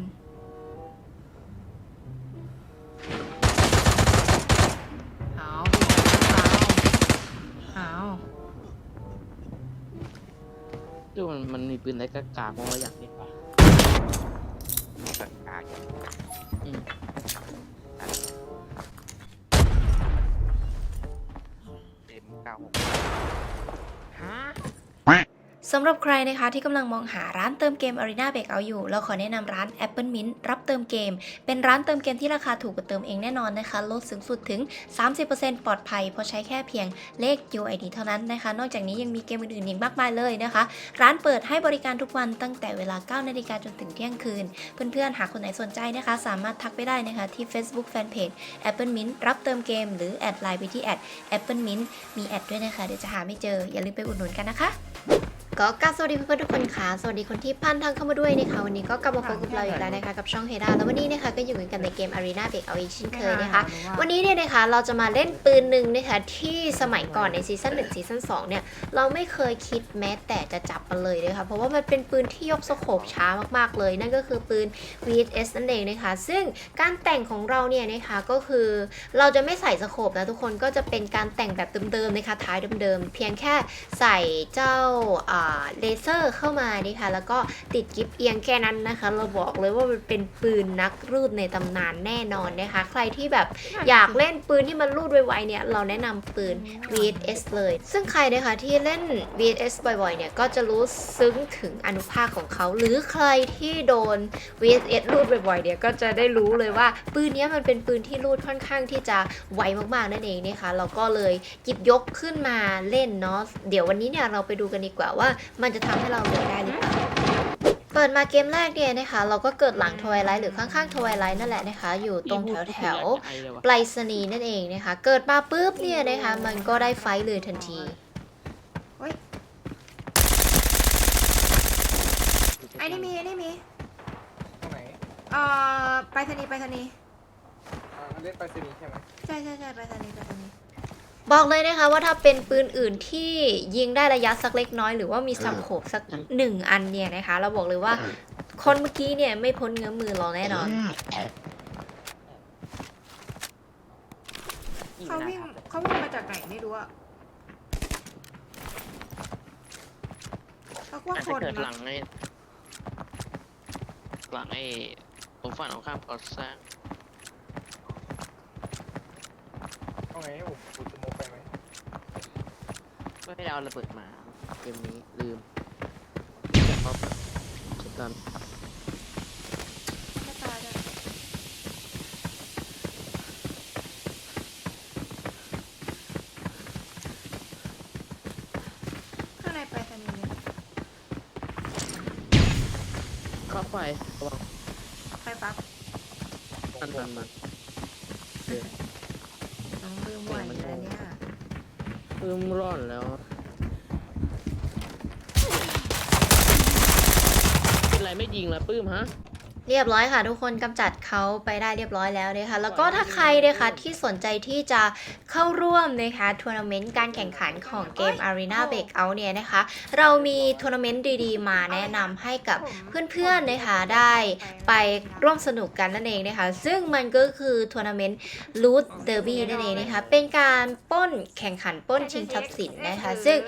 นเอาเอาเอาดูมันมันมีปืนอะไรกากากๆว่าอยากเล่นป สำหรับใครนะคะที่กำลังมองหาร้านเติมเกม Arena Breakout อยู่ เราขอแนะนำร้าน Apple Mint รับเติมเกม เป็นร้านเติมเกมที่ราคาถูกกว่าเติมเองแน่นอนนะคะ ลดสูงสุดถึง 30%ปลอดภัย เพราะใช้แค่เพียงเลข UID เท่านั้นนะคะ นอกจากนี้ยังมีเกมอื่นๆอีกมากมายเลยนะคะ ร้านเปิดให้บริการทุกวันตั้งแต่เวลา9นาฬิกาจนถึงเที่ยงคืน เพื่อนๆหากคนไหนสนใจนะคะ สามารถทักไปได้นะคะที่ Facebook Fanpage Apple Mint รับเติมเกม หรือแอดไลน์ไปที่แอด Apple Mint มีแอดด้วยนะคะเดี๋ยวจะหาไม่เจออย่าลืมไปอุดหนุนกันนะคะ ก็กราบสวัสดีเพื่อนๆทุกคนค่ะ สวัสดีคนที่พันทางเข้ามาด้วยนะคะ วันนี้ก็กลับมาพบกับเราอีกแล้วนะคะ กับช่องเฮดาแล้ววันนี้นะคะก็อยู่กันในเกม Arena b r e a k เอาอีกเช่นเคยนะคะ วันนี้เนี่ยนะคะเราจะมาเล่นปืนหนึ่งนะคะที่สมัยก่อนในซีซั่น1ซีซั่น2เนี่ยเราไม่เคยคิดแม้แต่จะจับมันเลยนะคะ เพราะว่ามันเป็นปืนที่ยกสโคปช้ามากๆเลย นั่นก็คือปืน VS นั่นเองนะคะ ซึ่งการแต่งของเราเนี่ยนะคะก็คือเราจะไม่ใส่สโคปนะทุกคนก็จะเป็นการแต่งแบบเดิมๆนะคะท้ายเดิมๆเพียงแค่ใส่เจ้าอ่าเลเซอร์เข้ามานี่ค่ะ แล้วก็ติดกิฟเอียงแค่นั้นนะคะ เราบอกเลยว่ามันเป็นปืนนักรูดในตำนานแน่นอนนะคะ ใครที่แบบอยากเล่นปืนที่มันรูดไวๆเนี่ย เราแนะนำปืน VS เลย ซึ่งใครนะคะที่เล่น VS บ่อยๆ เนี่ย ก็จะรู้ซึ้งถึงอนุภาคของเขา หรือใครที่โดน VS รูดบ่อยๆ เนี่ย ก็จะได้รู้เลยว่าปืนเนี้ยมันเป็นปืนที่รูดค่อนข้างที่จะไวมากๆ นั่นเองนะคะ เราก็เลยหยิบยกขึ้นมาเล่นเนาะ เดี๋ยววันนี้เนี่ยเราไปดูกันดีกว่าว่ามันจะทำให้เราเลยได้หรือเปล่าเปิดมาเกมแรกเนี่ยนะคะ เราก็เกิดหลังทวายไลท์หรือข้างๆทวายไลท์นั่นแหละนะคะ อยู่ตรงแถวแถวๆไอเลยวะไปรษณีย์นั่นเองนะคะ เกิดมาปุ๊บเนี่ยนะคะ มันก็ได้ไฟท์เลยทันทีไอ้นี่มีไอ้นี่มีตรงไหนเอ่อไปรษณีย์ไปรษณีย์อ่าเล่นไปรษณีย์ใช่ไหมใช่ใช่ใช่ไปรษณีย์ไปรษณีย์ บอกเลยนะคะว่าถ้าเป็นปืนอื่นที่ยิงได้ระยะสักเล็กน้อย หรือว่ามีสับโขบสักหนึ่งอันเนี่ยนะคะ เราบอกเลยว่าคนเมื่อกี้เนี่ยไม่พ้นเงื้อมือเราแน่นอนเขาวิ่งเขาวิ่งมาจากไหนไม่รู้อะเขาว่าอาจคจะนเกิดหลันะงไอ้หลังไอ้ผมฝันของข้ามก่อสร้างตรงไหนผมผมจะโมไปไหม ไม่ได้เอาระเบิดมาเกมนี้ลืมแต่เขาสุดตอนไม่ตายด้วยข้างในไปรษณีย์เนี่ยเข้าไประวังไปปั๊บมันมันมันน้ ยิงละปื้มฮะ เรียบร้อยค่ะทุกคนกำจัด เขาไปได้เรียบร้อยแล้วนะคะแล้วก็ถ้าใครนะคะที่สนใจที่จะเข้าร่วมนะคะทัวร์นาเมนต์การแข่งขันของเกม Arena Breakout เนี่ยนะคะ เรามีทัวร์นาเมนต์ดีๆ มาแนะนำให้กับเพื่อนๆนะคะได้ไปร่วมสนุกกันนั่นเองนะคะ ซึ่งมันก็คือทัวร์นาเมนต์ Loot Derby นั่นเองนะคะเป็นการปล้นแข่งขันปล้นชิงทรัพย์สินนะคะซึ่ง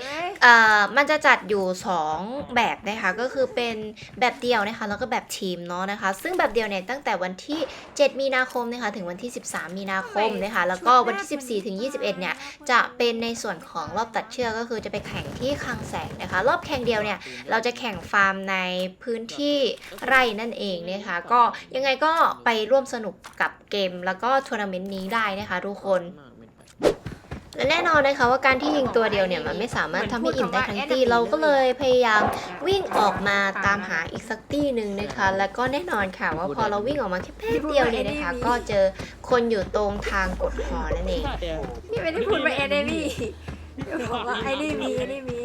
เอ่อมันจะจัดอยู่ 2 แบบนะคะก็คือเป็นแบบเดียวนะคะแล้วก็แบบทีมเนาะนะคะ ซึ่งแบบเดียวเนี่ยตั้งแต่วันที่7 มีนาคมนะคะถึงวันที่ 13 มีนาคมนะคะแล้วก็วันที่ 14 ถึง 21 เนี่ยจะเป็นในส่วนของรอบตัดเชือกก็คือจะไปแข่งที่คลังแสงนะคะ รอบแข่งเดียวเนี่ยเราจะแข่งฟาร์มในพื้นที่ไร่นั่นเองนะคะก็ยังไงก็ไปร่วมสนุกกับเกมแล้วก็ทัวร์นาเมนต์นี้ได้นะคะทุกคน และแน่นอนนะคะว่าการที่ยิงตัวเดียวเนี่ยมันไม่สามารถทำให้อิ่มได้ทั้งตี้เราก็เลยพยายามวิ่งออกมาตามหาอีกสักตี้หนึ่งนะคะ แล้วก็แน่นอนค่ะว่าพอเราวิ่งออกมาแค่แป๊บเดียวเนี่ยนะคะก็เจอคนอยู่ตรงทางกดหอนั่นเองนี่ไม่ได้พูดไปเอเนมี่เดี๋ยวบอกว่าไอ้นี่มีไอ้นี่มี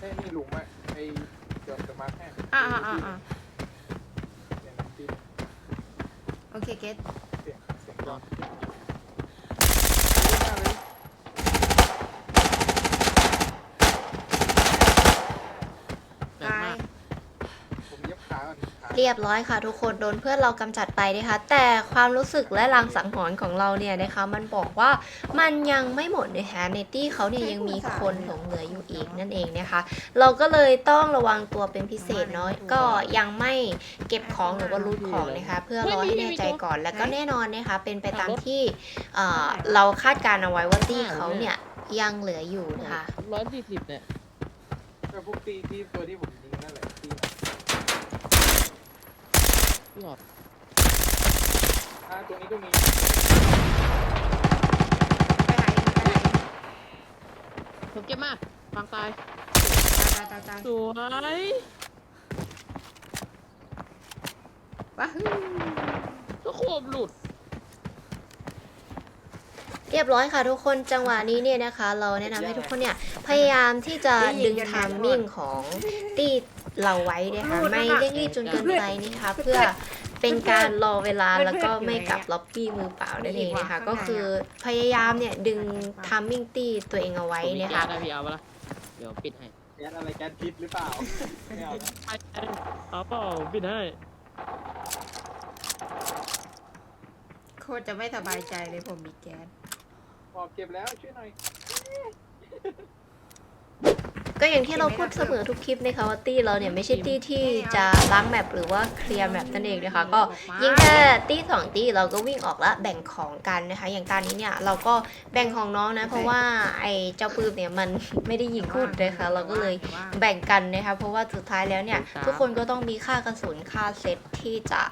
ไอ้นี่หลุมอะไอ้เดี๋ยวจะมาแค่อ่าอ่าอ่าอ่าเนี่ยนะที่โอเคเก็ตเสียงเสียงร้อน ตาย ผม เย็บขาก่อนขาเรียบร้อยค่ะทุกคนโดนเพื่อนเรากำจัดไปนะคะ แต่ความรู้สึกและลางสังหรณ์ของเราเนี่ยนะคะ มันบอกว่ามันยังไม่หมดนะคะในตี้เขาเนี่ยยังมีคนหลงเหลืออยู่อีกนั่นเองนะคะ เราก็เลยต้องระวังตัวเป็นพิเศษเนาะก็ยังไม่เก็บของหรือว่ารูดของนะคะ เพื่อรอให้แน่ใจก่อนแล้วก็แน่นอนนะคะ เป็นไปตามที่เอ่อเราคาดการณ์เอาไว้ว่าตี้เขาเนี่ยยังเหลืออยู่ค่ะร้อยสี่สิบเนี่ยก็พวกตีที่ตัวที่ผมยิงนั่นแหละตี พี่หอดอ่าตัวนี้ก็มีไปไหนไปไหนผมเจ็บมากฟังตายตายตายตายสวย ว้าฮึก็โคบหลุด เรียบร้อยค่ะทุกคนจังหวะนี้เนี่ยนะคะ เราแนะนำให้ทุกคนเนี่ยพยายามที่จะดึงไทามมิ่งของตี เราไว้นะคะไม่เร่งรีบจนเกินไปนะคะเพื่อเป็นการรอเวลาแล้วก็ไม่กลับล็อบบี้มือเปล่านั่นเองนะคะก็คือพยายามเนี่ยดึงไทามมิ่งตีตัวเองเอาไว้ผมมีนะแก๊คะสนะพี่เอาปะล่ะเดี๋ยวปิดให้แก๊สอะไรแก๊สพิษหรือเปล่าไม่เอานะเอาเปล่าปิดให้โคตรจะไม่สบายใจเลยผมมีแก๊สบอกเก็บแล้วช่วยหน่อย ก็อย่างที่เราพูดเสมอทุกคลิปนะคะว่าตี้เราเนี่ยไม่ใช่ตี้ที่จะล้างแมปหรือว่าเคลียร์แมปนั่นเองนะคะก็ยิ่งแค่ตี้สองตี้เราก็วิ่งออกละแบ่งของกันนะคะอย่างตอนนี้เนี่ยเราก็แบ่งของน้องนะเพราะว่าไอ้เจ้าปืนเนี่ยมันไม่ได้ยิงพูดนะคะเราก็เลยแบ่งกันนะคะเพราะว่าสุดท้ายแล้วเนี่ยทุกคนก็ต้องมีค่ากระสุนค่าเซตที่จะ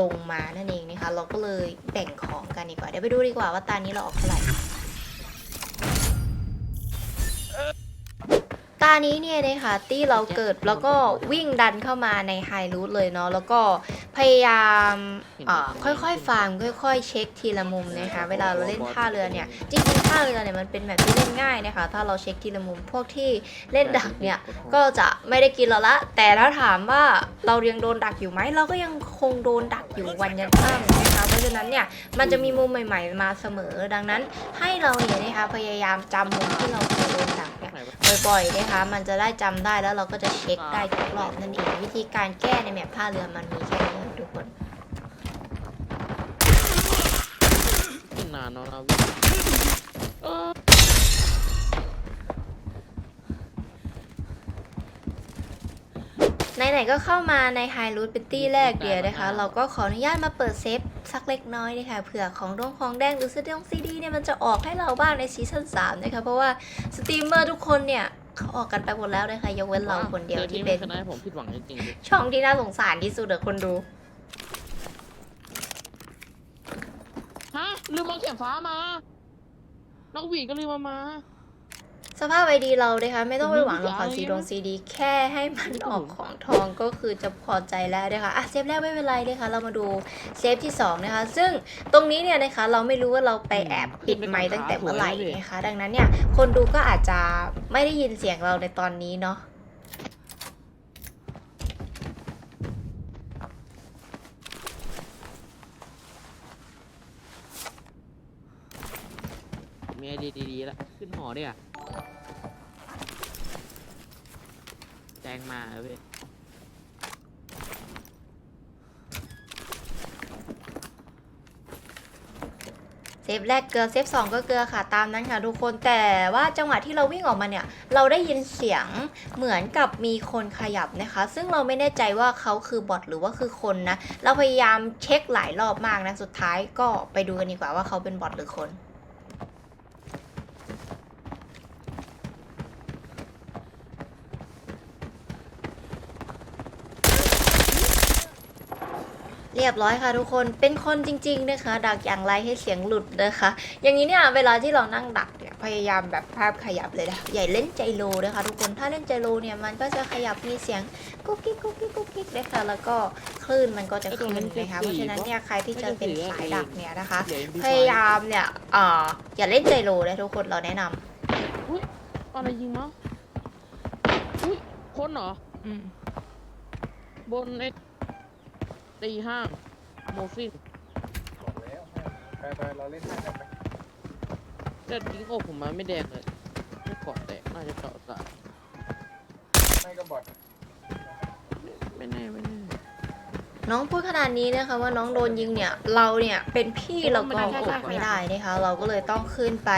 ลงมานั่นเองนะคะเราก็เลยแบ่งของกันดีกว่าเดี๋ยวไปดูดีกว่าว่าตอนนี้เราออกเท่าไหร่ ตานี้เนี่ยนะคะตี้เราเกิดแล้วก็วิ่งดันเข้ามาในไฮรูทเลยเนาะแล้วก็พยายามอ่อค่อยๆฟาร์มค่อย ๆ เช็คทีละมุมนะคะเวลาเราเล่นท่าเรือเนี่ยจริงๆท่าเรือเนี่ยมันเป็นแบบที่เล่นง่ายนะคะถ้าเราเช็คทีละมุมพวกที่เล่นดักเนี่ยก็จะไม่ได้กินเราละ แต่ถ้าถามว่าเรายังโดนดักอยู่ไหมเราก็ยังคงโดนดักอยู่วันยันค่ำนะคะ เพราะฉะนั้นเนี่ยมันจะมีมุมใหม่ ๆ มาเสมอ ดังนั้นให้เราเนี่ยนะคะพยายามจำมุมที่เราเคยโดนดักเนี่ยบ่อยๆนะคะมันจะได้จำได้แล้วเราก็จะเช็คได้ทุกรอบนั่นเองวิธีการแก้ในแมพผ้าเรือมันมีแค่นี้ทุกคนกินนานเนาะนะพี่เออ ไหนๆก็เข้ามาในไฮรูทเป็นตี้แรกเดียวนะคะ เราก็ขออนุญาตมาเปิดเซฟสักเล็กน้อยนะคะเผื่อของดงของแดงหรือซีดงซีดีเนี่ยมันจะออกให้เราบ้างในซีซั่น3นะคะเพราะว่าสตรีมเมอร์ทุกคนเนี่ยเขาออกกันไปหมดแล้วนะคะยกเว้นเราคนเดียวที่เป็นคณะให้ผมผิดหวังจริงๆดิช่องที่น่าสงสารที่สุดอะคนดูฮะลืมมองเข็มฟ้ามานักหวีดก็ลืมมามา สภาพไอดีเรานะคะไม่ต้องไปหวังหรอกค่ะผมไม่ซีรู้ดงซีดีแค่ให้มันออกของทองก็คือจะพอใจแล้วนะคะอะเซฟแรกไม่เป็นไรนะคะเรามาดูเซฟที่สองนะคะซึ่งตรงนี้เนี่ยนะคะเราไม่รู้ว่าเราไปแอบปิดไมค์ตั้งแต่เมื่อไหร่นะคะดังนั้นเนี่ยคนดูก็อาจจะไม่ได้ยินเสียงเราในตอนนี้เนาะผมมีไอเดียดีๆแล้วขึ้นหอเนี่ย แจงมาเว้ยเซฟแรกเกลือเซฟสองก็เกลือค่ะตามนั้นค่ะทุกคนแต่ว่าจังหวะที่เราวิ่งออกมาเนี่ย เราได้ยินเสียงเหมือนกับมีคนขยับนะคะ ซึ่งเราไม่แน่ใจว่าเขาคือบอทหรือว่าคือคนนะ เราพยายามเช็คหลายรอบมากนะสุดท้ายก็ไปดูกันดีกว่าว่าเขาเป็นบอทหรือคน รียบร้อยค่ะทุกคนเป็นคนจริง ๆ นะคะ ดักอย่างไรให้เสียงหลุดนะคะ อย่างนี้เนี่ยเวลาที่เรานั่งดักเนี่ยพยายามแบบภาพขยับเลยนะอย่าเล่นใจโลนะคะทุกคนถ้าเล่นใจโลเนี่ยมันก็จะขยับมีเสียงกุ๊กกิ๊กกุ๊กกิ๊กกุ๊กกิ๊กนะคะแล้วก็คลื่นมันก็จะขึ้นนะคะเพราะฉะนั้นเนี่ยใครที่จะเป็นสายดักเนี่ยนะคะเดี๋ยวพยายามเนี่ยเอ่ออย่าเล่นใจโลเลยทุกคนเราแนะนำอุ้ยอะไรยิงเนาะอุ้ยคนเหรออืมบนไอ้ ตีห้างโมซินบอกแล้วไปไปๆเราเล่นให้กันไหมแต่ยิงโอ้ผมมาไม่แดงเลย ไม่เกาะแตกน่าจะเกาะตายไม่ก็บอดไม่แน่ไม่แน่น้องพูดขนาดนี้นะคะว่าน้องโดนยิงเนี่ย เราเนี่ยเป็นพี่เราก็อดไม่ได้นะคะ เราก็เลยต้องขึ้นไป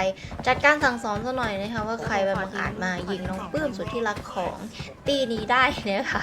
จัดการสั่งสอนซะหน่อยนะคะว่าใครไปบังอาจมายิงน้องปื้มสุดที่รักของตีนี้ได้นะคะ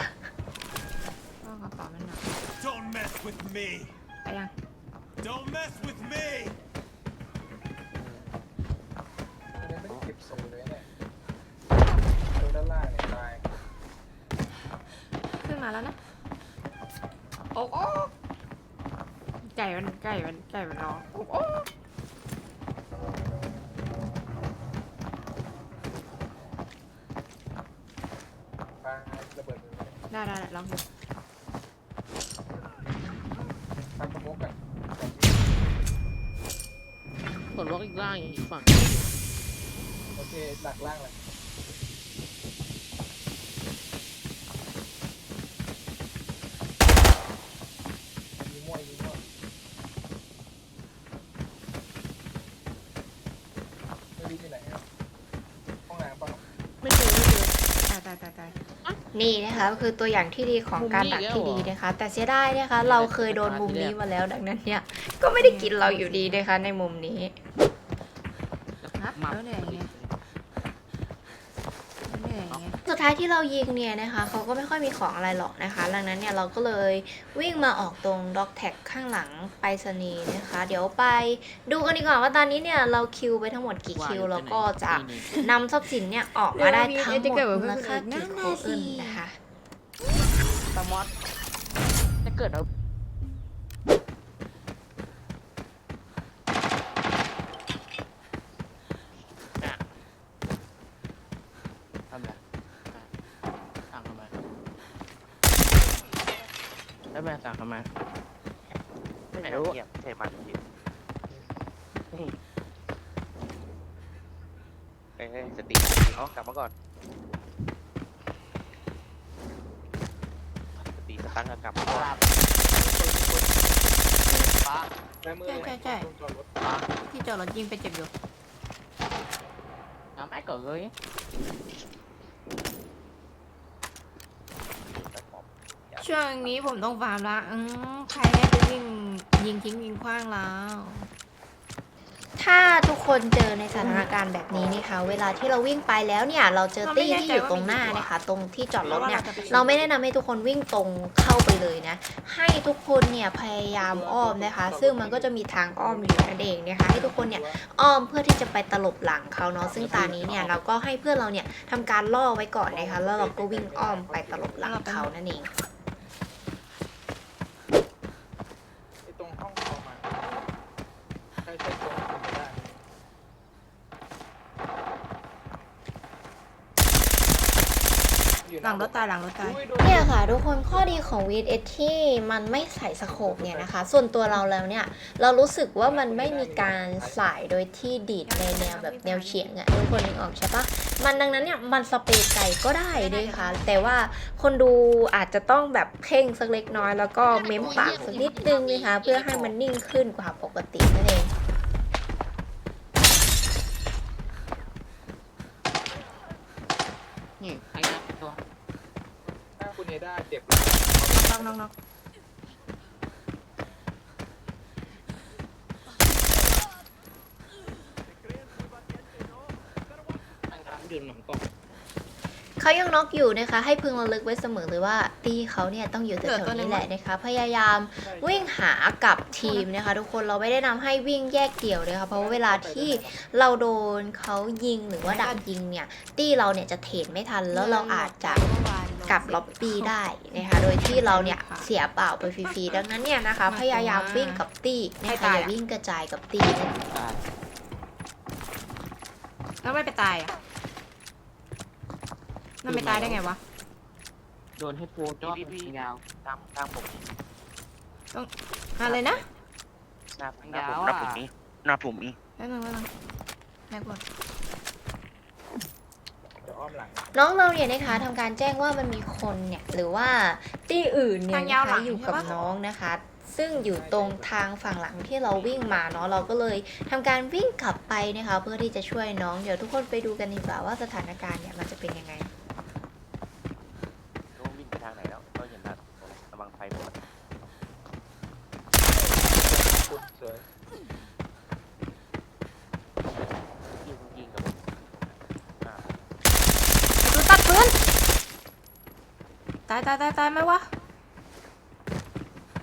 ระเบิดมือได้ได้ได้ลองดูทำสมกกันกดล็อกอีกล่างอีกฝั่งโอเคดักล่างเลยยิงมั่วยิงมั่วไม่รู้ที่ไหนครับห้องน้ำเปล่า ไม่เจอไม่เจอ ตายตายตายตาย นี่นะคะก็คือตัวอย่างที่ดีของการดักที่ดีนะคะ แต่เสียดายนะคะ เราเคยโดนมุมนี้มาแล้วดังนั้นเนี่ยก็ไม่ได้กินเราอยู่ดีนะคะในมุมนี้ ครับ มา แล้วเนี่ยอย่างเงี้ยแล้วเนี่ยอย่างเงี้ย สุด ท้ายที่เรายิงเนี่ยนะคะเขาก็ไม่ค่อยมีของอะไรหรอกนะคะดังนั้นเนี่ยเราก็เลยวิ่งมาออกตรงด็อกแท็กข้างหลังไปรษณีย์นะคะ เดี๋ยวไปดูกันดีกว่าว่าตอนนี้เนี่ยเราคิวไปทั้งหมดกี่คิวแล้วก็จะนำทรัพย์สินเนี่ยออกมาได้ทั้งหมดมูลค่ากี่โคเอินนะคะสมอตจะเกิดเอาอะทำไรสั่งทำไมแล้วแม่สั่งทำไม ไม่รู้เงียบใช่มันจริงเฮ้ยเฮ้ยสติเอากลับ มาก่อนสติสตังค์กลับมาก่อนป้าแม่มือใช่ใช่ใช่ตรงจอดรถป้าที่จอดรถยิงไปเจ็บอยู่ น้ำไอ้เกิดเลยช่วงนี้ผมต้องฟาร์มละอืมใครได้ไปวิ่งยิงทิ้งยิงขว้างแล้ว ถ้าทุกคนเจอในสถานการณ์แบบนี้นี่คะ เวลาที่เราวิ่งไปแล้วเนี่ย เราเจอตี้ที่อยู่ตรงหน้านะคะ ตรงที่จอดรถเนี่ย เราไม่แนะนำให้ทุกคนวิ่งตรงเข้าไปเลยนะ ให้ทุกคนเนี่ยพยายามอ้อมนะคะ ซึ่งมันก็จะมีทางอ้อมอยู่นั่นเองนะคะ ให้ทุกคนเนี่ยอ้อมเพื่อที่จะไปตลบหลังเขาเนาะ ซึ่งตานี้เนี่ยเราก็ให้เพื่อนเราเนี่ยทำการล่อไว้ก่อนนะคะ แล้วเราก็วิ่งอ้อมไปตลบหลังเขานั่นเอง ไอ้ตรงห้องคอมมาใช่ใช่ตรงคอมไม่ได้อยู่ หลังรถตายหลังรถตาย เนี่ยค่ะทุกคนข้อดีของ VS ที่มันไม่ใส่สโคปเนี่ยนะคะ ส่วนตัวเราแล้วเนี่ย เรารู้สึกว่ามันไม่มีการสายโดยที่ดีดในแนวแบบแนวเฉียงอะทุกคนนึกออกใช่ปะมันดังนั้นเนี่ยมันสเปรย์ไก่ก็ได้ด้วยค่ะ แต่ว่าคนดูอาจจะต้องแบบเพ่งสักเล็กน้อย แล้วก็เม้มปากสักนิดนึงนะคะเพื่อให้มันนิ่งขึ้นกว่าปกตินั่นเอง นี่ใครนะตัว ถ้าคุณเอด้าเจ็บ น้องน้องน้อง ตั้งร้านดื่มหนังกล่อง เขายังน็อกอยู่นะคะ ให้พึงระลึกไว้เสมอเลยว่าตีเขาเนี่ยต้องอยู่แถวๆนี้แหละนะคะ พยายามวิ่งหากับทีมนะคะ ทุกคนเราไม่ได้นำให้วิ่งแยกเดี่ยวเลยค่ะเพราะว่าเวลาที่เราโดนเขายิงหรือว่าดักยิงเนี่ยตี้เราเนี่ยจะเทรดไม่ทันแล้วเราอาจจะกลับล็อบบี้ได้นะคะโดยที่เราเนี่ยเสียเปล่าไปฟรีๆดังนั้นเนี่ยนะคะ พยายามวิ่งกับตี้นะคะอย่าวิ่งกระจายกับตี้นะตายแล้วไม่ไปตายอะ นั่นไม่ตายได้ไงวะ โดนให้โฟจอดยาวตามตามผมอะไรนะหน้าผมหน้ายาวผมอะหน้าผมนี้หน้าผมนี้แป๊บนึงแป๊บนึงแม่กดเดี๋ยวอ้อมหลังน้องเราเนี่ยนะคะทำการแจ้งว่ามันมีคนเนี่ยหรือว่าตี้อื่นเนี่ยทางยาวนะหลัคะงอยู่กับใช่ปะน้องนะคะ ซึ่งอยู่ตรงทางฝั่งหลังที่เราวิ่งมาเนาะเราก็เลยทำการวิ่งกลับไปนะคะ เพื่อที่จะช่วยน้องเดี๋ยวทุกคนไปดูกันดีกว่าว่าสถานการณ์เนี่ยมันจะเป็นยังไง รู้วิ่งไปทางไหนแล้วก็เห็นแล้วระวังไฟหมด สวยยิงยิงกับอ่าดูตัดปืนตายตายตายตายไหมวะ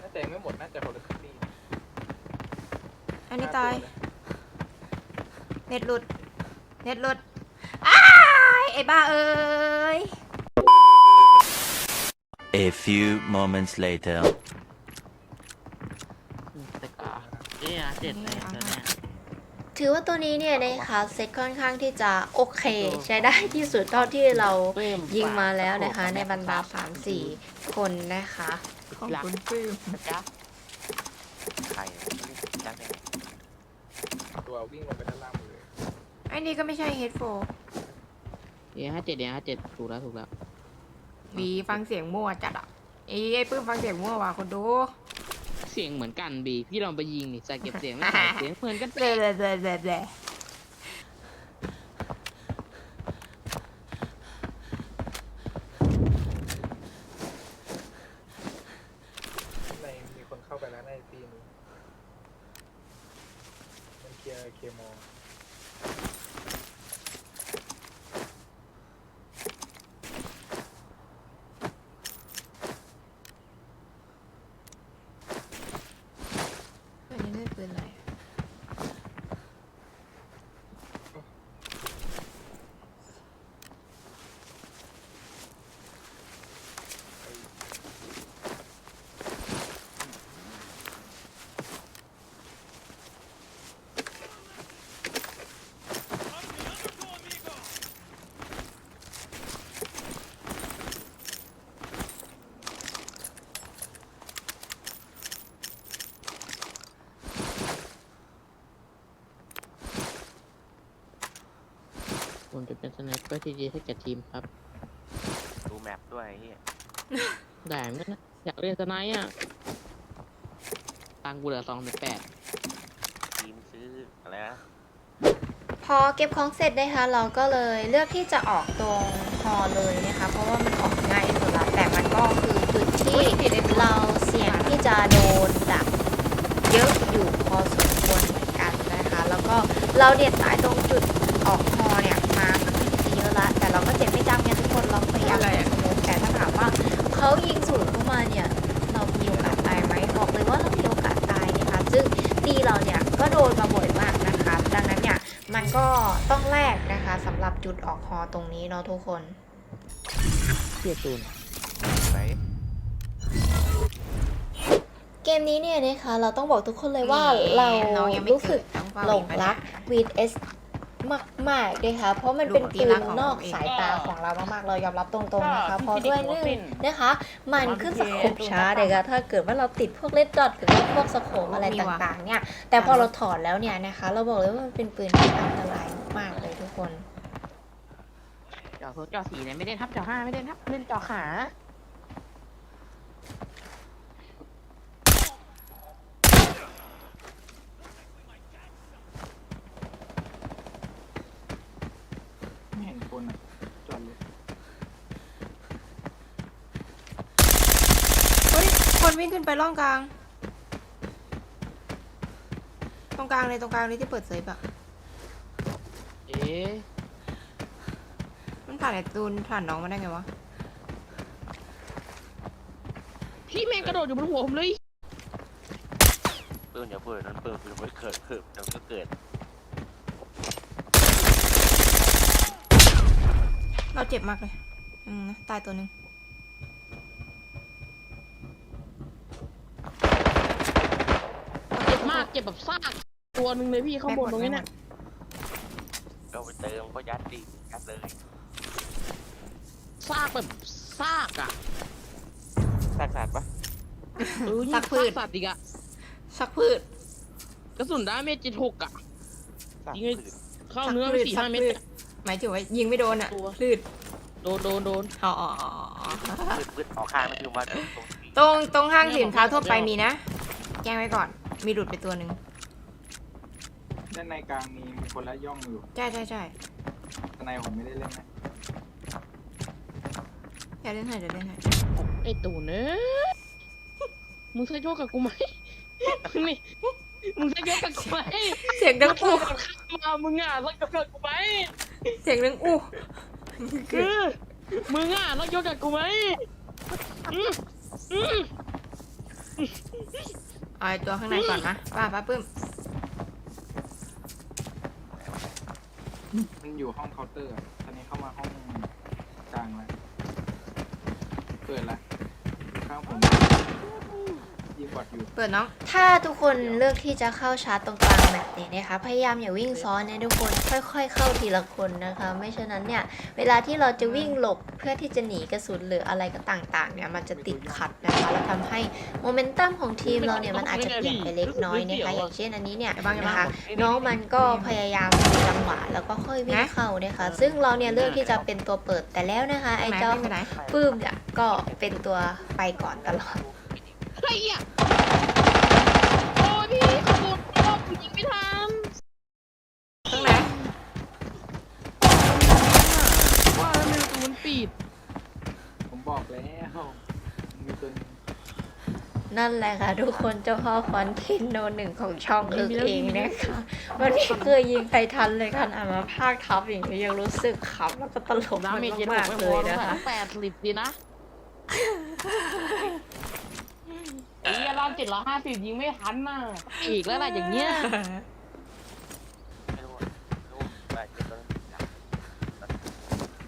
น่าจะยังไม่หมดน่าจะคนละครึ่งปีอันนี้ตายเน็ตหลุดเน็ตหลุดอ้ายไอ้บ้าเอ้ย A few moments later. แต่ก็ เนี่ยเจ็ดเลยตัวเนี้ย ถือว่าตัวนี้เนี่ยนะคะเซตค่อนข้างที่จะโอเค ใช้ได้ที่สุดเท่าที่เรายิงมาแล้วนะคะ ในบรรดา3-4คนนะคะขอบคุณปื้มนะจ๊ะใครจังไงตัววิ่งลงไปด้านล่างหมดเลยไอ้นี่ก็ไม่ใช่เฮดโฟเดี๋ยวห้าเจ็ดเดี๋ยวห้าเจ็ดถูกแล้วถูกแล้วบีฟังเสียงมั่วจัดอะไอ้ไอ้ปื้มฟังเสียงมั่วว่ะคนดู เสียงเหมือนกันบีพี่ลองไปยิงนี่ใส่เก็บเสียงไม่ใส่เสียงเหมือนกันเด้เด้เด้เด้เด้ข้างในมีคนเข้าไปแล้วในปีนี้มันเคลียร์เคมอล อันนี้ได้ปืนอะไร ผม จะเป็นสไนเปอร์ที่ดีให้แก่ทีมครับดูแมปด้วยไอ้เฮียได้เหมือนกันนะอยากเล่นสไนป์อะตังค์กูเหลือสองแปดทีมซื้ออะไรนะพอเก็บของเสร็จนะคะเราก็เลยเลือกที่จะออกตรงฮอเลยนะคะ เพราะว่ามันออกง่ายที่สุดละแต่มันก็คือจุดที่เราเสี่ยงที่จะโดนดักเยอะอยู่พอสมควรเหมือนกันนะคะ แล้วก็เราเดียดสายตรงจุดออก ก็ต้องแลกนะคะสำหรับจุดออกฮอตรงนี้เนาะทุกคนเทียตูนไหนเกมนี้เนี่ยนะคะเราต้องบอกทุกคนเลยว่าเราน้องยังไม่รู้สึกเดต้องเฝ้าหลงรัก VS มากมากๆนะคะเพราะมันเป็นดูปืที่นรักของนอกผมเองสายตาของเรามากๆ เรายอมรับตรงๆนะคะ เพราะด้วยหนึ่งนะคะ มันขึ้นสโคปช้าเด็กอะถ้าเกิดว่าเราติดพวกเลดดอทหรือว่าพวกสโคปอะไรต่างๆ เนี่ย แต่พอเราถอดแล้วเนี่ยนะคะ เราบอกเลยว่ามันเป็นปืนที่อันตรายมากๆเลยทุกคนจอโซจอสี่เนี่ยไม่เล่นทับจอห้าไม่เล่นทับเล่นจอขา ไม่เห็นคนอะจอดเลย เฮ้ย คน วิ่งขึ้นไปร่องกลาง ตรงกลางเลยตรงกลางเลยที่เปิดเซฟอะเอ๊ะมันผ่านไอ้ตูนผ่านน้องมาได้ไงวะ พี่แม่งกระโดดอยู่บนหัวผมเลยปืนอย่าเปิดนั้นเปิดปืนไม่เกิดเพิ่มเดี๋ยวก็เกิดเราเจ็บมากเลยอืมนะตายตัวหนึ่ง เจ็บมา กเจ็บแบบซากตัวหนึ่งเลยพี่ข้างบนตรงนี้เนี่ยก็ไปเติมก็ยัดดิยัดเลยซากแบบซากอะสากสาดปะเออยิ่งสักพืชสัตว์อีกอะสักพืชกระสุนดาเมจจิตหกอะสากยิงไอ้ปืนเข้าเนื้อไปสี่ห้าเมตรอะหมายถึงว่ายิงไม่โดนอะตัวพืชโดนโดนโดนอ๋ออ๋ออ๋ออ๋อปืนปืนออกข้างนั่นคือว่าตรงนี้ตรงตรงห้างสินค้าทั่วไปมีนะ แจ้งไว้ก่อน มีหลุดไปตัวหนึ่งด้านในกลางมีคนละย่องอยู่ใช่ใช่ใช่ข้างในผมไม่ได้เล่นนะเดี๋ยวเล่นให้เดี๋ยวเล่นให้ไอ้ตูนเนอะมึงใช้โชคกับกูไหมนี่มึงจะยกกับกูไหมเสียงดังอู้มามึงอะต้องยกกับกูไหมเสียงดังอู้คือมึงอะต้องยกกับกูไหมอืมอืม เอาไอ้ตัวข้างในก่อนนะป้าป้าปื้มมันอยู่ห้องเคาน์เตอร์อะตอนนี้เข้ามาห้องกลางแล้วเปิดละข้างผมยิงบ อดอยู่เปิดน้องถ้าทุกคนเลือกที่จะเข้าชาร์จตรงกลางแบบนี้นะคะ พยายามอย่าวิ่งซ้อนนะทุกคน ค่อย ๆ เข้าทีละคนนะคะ ไม่เช่นนั้นเนี่ย เวลาที่เราจะวิ่งหลบเพื่อที่จะหนีกระสุนหรืออะไรก็ต่างๆ เนี่ยมันจะติดขัดนะคะแล้วทำให้โมเมนตัมของทีมเราเนี่ยมันอาจจะเปลี่ยนไปเล็กน้อยนะคะอย่างเช่นอันนี้เนี่ยนะคะน้องมันก็พยายามมีจังหวะแล้วก็ค่อยวิ่งเข้านะคะ ซึ่งเราเนี่ยเลือกที่จะเป็นตัวเปิดแต่แล้วนะคะไอ้เจ้าไหนไปไหนปื้มเนี่ยก็เป็นตัวไปก่อนตลอดไอ้เหี้ยโอ้ยพี่ขอบคุณรอบกู ยิงไม่ทันตรงไหนว่าแล้วมันมันปิดผมบอกแล้วมีตัวหนึงนั่นแหละค่ะ ทุกคนเจ้าพ่อคอนเทนต์โนหนึ่งของช่องเอิกเองนะคะมันไม่เคยยิงใครทันเลยค่ะอะมาภาคทับอย่างนี้ยังรู้สึกขำแล้วก็ตลกน้ำมันเมจเย็นมากไม่ๆพเลอยนะนะคะคะแปดสิบดีนะ ไอ้เหี้ยรอบเจ็ดร้อยห้าสิบยิงไม่ทันน่ะอีกแล้วล่ะอย่างเงี้ยไม่รู้ไม่รู้ว่าจะโดนจับ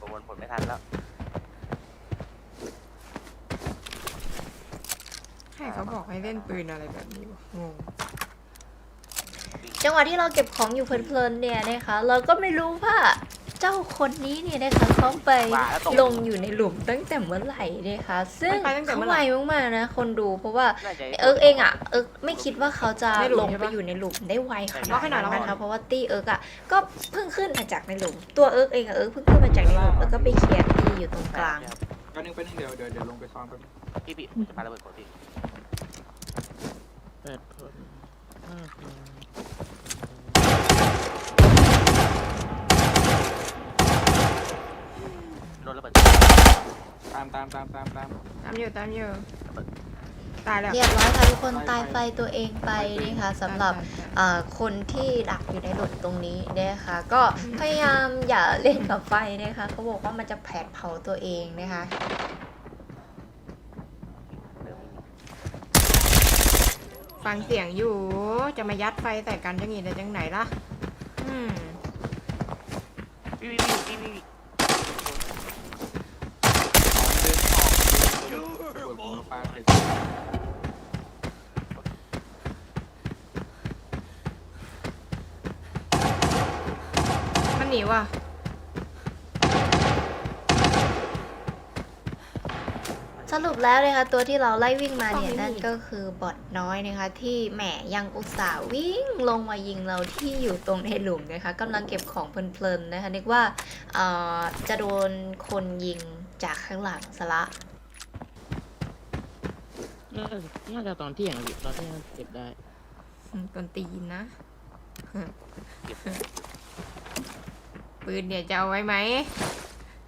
ประมวลผลไม่ทันแล้ว ใครเขาบอกให้เล่นปืนอะไรแบบนี้วะงง จังหวะที่เราเก็บของอยู่เพลินๆเนี่ยนะคะ เราก็ไม่รู้ว่า เจ้าคนนี้เนี่ยนะคะเขาไปลงอยู่ในหลุมตั้งแต่เมื่อไหร่นะคะซึ่งมันไปตั้งแต่เขาเมื่อไวไหร่มากๆนะ คนดูเพราะว่าน่าจะเอิร์กเองอะเอิร์กไม่คิดว่าเขาจะในหลุมลงใช่ไปปะอยู่ในหลุมได้ไวขล็นาอดกให้หน่อยนั้นล็อกให้หน่นะคะอยเพราะว่าตี้เอิร์กอะก็เพิ่งขึ้นมาจากในหลุม ตัวเอิร์กเองอะเอิร์กเพิ่งขึ้นมาจากในหลุมแล้วก็ไปเคลียร์ตี้อยู่ตรงกลางแป๊บนึงแป๊บนึงเดี๋ยวเดี๋ยวเดี๋ยวลงไปซ้อมแป๊บนึงพี่พี่จะปาระเบิดก่อนพี่ เปิดผล โดนระเบิด ตามตามตามตามตามตามอยู่ตามอยู่ตายแล้วเรียบร้อยค่ะทุกคนตายไฟตัวเองไปนะคะสำหรับตายตายตายอ่าคนที่ดักอยู่ในหลุมตรงนี้นะคะก็พยายามอย่าเล่นกับไฟนะคะเขาบอกว่ามันจะแผดเผาตัวเองนะคะฟังเสียงอยู่จะมายัดไฟใส่กันจังงี้ได้จังไหนล่ะ อืม พี่พี่พี่พี่พี่ เดินไม่ออกเปิดผมปาเสร็จ มันหนี ว่ะ สรุปแล้วนะคะตัวที่เราไล่วิ่งมาเนี่ยนั่นก็คือบอทน้อยนะคะ ที่แหมยังอุตส่าห์วิ่งลงมายิงเราที่อยู่ตรงในหลุมนะคะกำลังเก็บของเพลินๆนะคะนึกว่าเอ่อจะโดนคนยิงจากข้างหลังซะละน่าจะน่าจะตอนเที่ยงอะพี่ตอนเที่ยงเก็บได้อืมกวนตีนนะเก็บ ปืนเนี่ยจะเอาไว้ไหม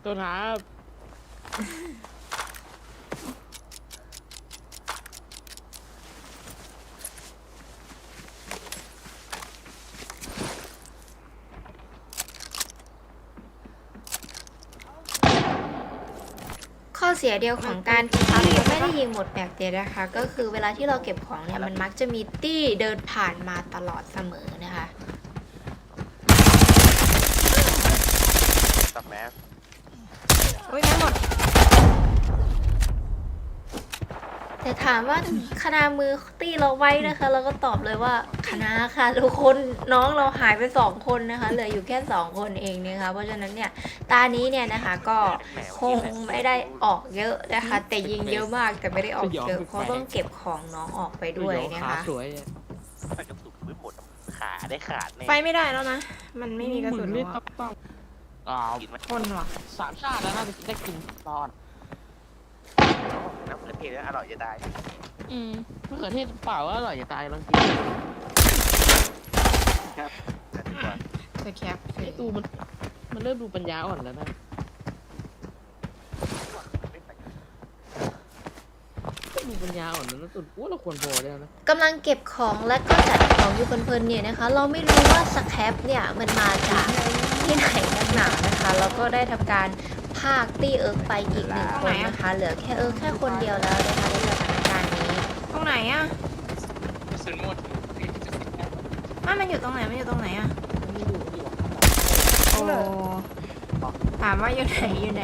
ตัวครับข้อเสียเดียวของการที่ไม่ได้ยิงหมดแบบเดียวนะคะ ก็คือเวลาที่เราเก็บของเนี่ยมันมักจะมีตี้เดินผ่านมาตลอดเสมอนะคะ ตับแมสโอ้ยแม่งหมด แต่ถามว่าคณะมือตีเราไว้นะคะ เราก็ตอบเลยว่าคณะค่ะทุกคนน้องเราหายไปสองคนนะคะ เหลืออยู่แค่สองคนเองนะคะ เพราะฉะนั้นเนี่ย ตานี้เนี่ยนะคะก็คงไม่ได้ออกเยอะนะคะ แต่ยิงเยอะมากแต่ไม่ได้ออกเยอะเพราะต้องเก็บของน้องออกไปด้วยนะขาคะสวยไปกระตุกไม่หมดขาได้ขาดแน่ไฟไม่ได้แล้วนะ มันไม่มีกระสุนเล่แล้วน อะต้องอ้าวกินไหมคนว่ะสามชาติแล้วน่าจะได้กินตอนน้ำกระเทียมอร่อยจะได้อืมมะเขือเทศเปล่าว่าอร่อยจะตายลองกินแต่ดีกว่าจะแคปไอตูมันมันเริ่มดูปัญญาอ่อนแล้วนะ ไม่ไปมึงปัญญาอ่อนนะตุ่นกูว่าเราควรพอแล้วนะกำลังเก็บของและก็จัดของอยู่เพลินๆเนี่ยนะคะ เราไม่รู้ว่าสแครปเนี่ยมันมาจากที่ไหนนักหนานะคะเราก็ได้ทำการพากตี้เอิร์กไปอีกหนึ่งคนนะคะเหลือแค่เอิร์กแค่คนเดียวแล้วนะคะในสถานการณ์นี้ตรงไหนอะเซนโมดไม่มันอยู่ตรงไหนมันอยู่ตรงไหนอะมันอยู่อยู่โอ้ถามว่าอยู่ไหนอยู่ไหน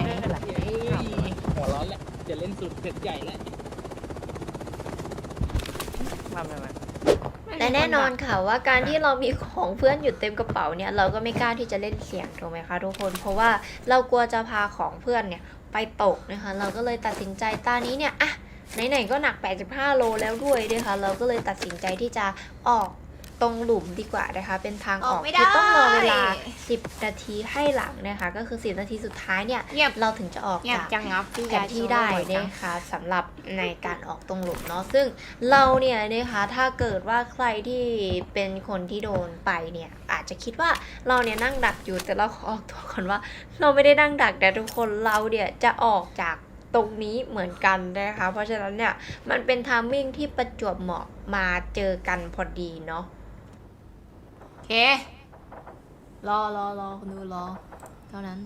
หัวร้อนแหละจะเล่นสุดเสร็จใหญ่แล้ว ทำยังไง แต่แน่นอนค่ะว่าการที่เรามีของเพื่อนอยู่เต็มกระเป๋าเนี่ยเราก็ไม่กล้าที่จะเล่นเสี่ยงถูกไหมคะทุกคน เพราะว่าเรากลัวจะพาของเพื่อนเนี่ยไปตกนะคะ เราก็เลยตัดสินใจตานี้เนี่ยอะไหนๆก็หนัก 85 โลแล้วด้วยนะคะเราก็เลยตัดสินใจที่จะออก ตรงหลุมดีกว่านะคะ เป็นทางออออกกไม่ได้ที่ต้องรอเวลา 10 นาทีให้หลังนะคะ ก็คือ 10 นาทีสุดท้ายเนี่ย เงียบเราถึงจะออกเงียบจากจังงับพี่แผนที่ได้นะคะสำหรับในการออกตรงหลุมเนาะซึ่งเราเนี่ยนะคะถ้าเกิดว่าใครที่เป็นคนที่โดนไปเนี่ยอาจจะคิดว่าเราเนี่ยนั่งดักอยู่แต่เราขอออกตัวก่อนว่า เราไม่ได้นั่งดักแต่ทุกคนเราเนี่ยจะออกจากตรงนี้เหมือนกันนะคะเพราะฉะนั้นเนี่ยมันเป็นทามมิ่งที่ประจวบเหมาะมาเจอกันพอดีเนาะโอ เค รอรอรอคุณดูรอ เท่านั้น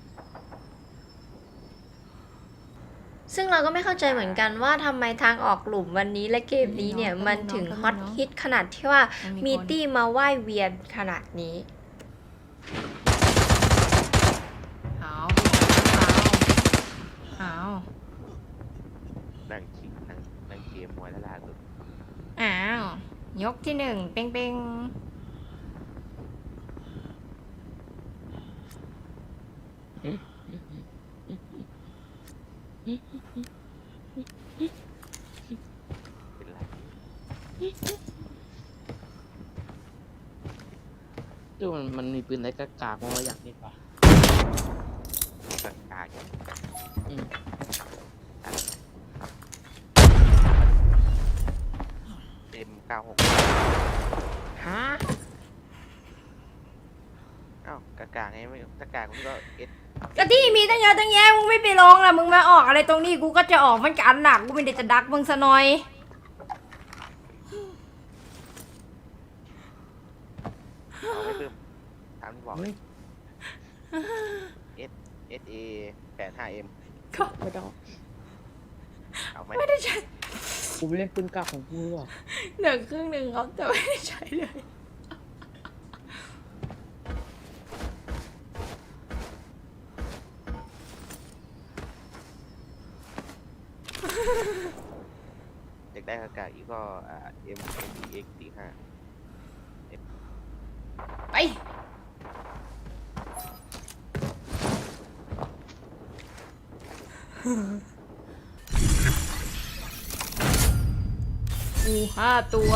ซึ่งเราก็ไม่เข้าใจเหมือนกันว่าทำไมทางออกหลุมวันนี้และเกมนี้เนี่ย มันถึงฮอตฮิตขนาดที่ว่ามันมีมีคนตี้มาไหว้เวียนขนาดนี้หาวหาวนั่งคิงนั่งนั่งเกมมวยแล้วล่าสุดอ้าวยกที่หนึ่งเป้งเป้งเป็นไร ดูมันมันมี ปืนไรกากากๆมาอยากเล่นปะกากกากอืมเอ็มเก้าหกฮะอ้าวกากกากไงไม่กากกากมันก็เอสก็ที่มีตั้งเยอะตั้งแยะมึงไม่ไปลงล่ะมึงมาออกอะไรตรงนี้กูก็จะออกเหมันกันหนักกูไม่ได้จะดักมึงซะหน่อย เอาไม่เพิ่มตา มที่บอกเลยเอสเอสเอแปดห้าเอ็มไม่ต้องเอาไหมไม่ได้ใช้กูไม่เล่นปืนกากของกูหรอกเหลือครึ่งหนึ่งครับแต่ไม่ได้ใช้เลย อยากได้กากกากอีกก็อ่าเอ็มเอ็มเอ็กสี่ห้าไป อูห้าตัว